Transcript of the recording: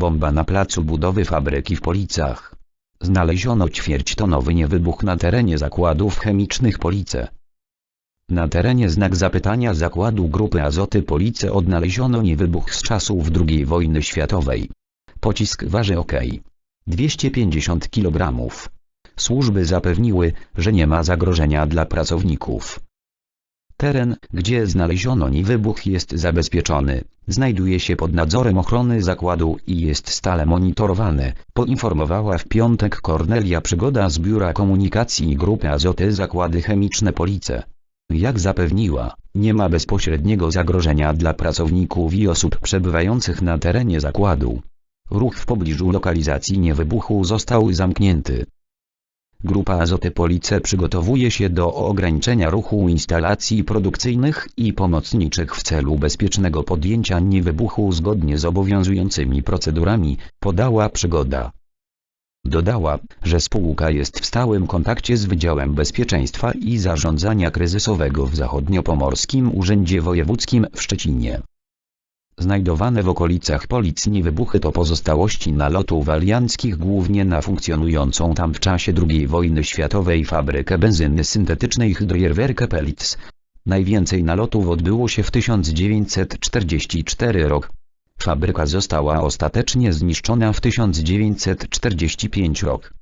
Bomba na placu budowy fabryki w Policach. Znaleziono ćwierćtonowy niewybuch na terenie zakładów chemicznych Police. Na terenie znak zapytania zakładu grupy Azoty Police odnaleziono niewybuch z czasów II wojny światowej. Pocisk waży ok. 250 kg. Służby zapewniły, że nie ma zagrożenia dla pracowników. Teren, gdzie znaleziono niewybuch jest zabezpieczony, znajduje się pod nadzorem ochrony zakładu i jest stale monitorowany, poinformowała w piątek Kornelia Przygoda z Biura Komunikacji Grupy Azoty Zakłady Chemiczne Police. Jak zapewniła, nie ma bezpośredniego zagrożenia dla pracowników i osób przebywających na terenie zakładu. Ruch w pobliżu lokalizacji niewybuchu został zamknięty. Grupa Azoty Police przygotowuje się do ograniczenia ruchu instalacji produkcyjnych i pomocniczych w celu bezpiecznego podjęcia niewybuchu zgodnie z obowiązującymi procedurami, podała przygoda. Dodała, że spółka jest w stałym kontakcie z Wydziałem Bezpieczeństwa i Zarządzania Kryzysowego w Zachodniopomorskim Urzędzie Wojewódzkim w Szczecinie. Znajdowane w okolicach Policji niewybuchy to pozostałości nalotów alianckich głównie na funkcjonującą tam w czasie II wojny światowej fabrykę benzyny syntetycznej Hydrojerwerke Pelitz. Najwięcej nalotów odbyło się w 1944 rok. Fabryka została ostatecznie zniszczona w 1945 rok.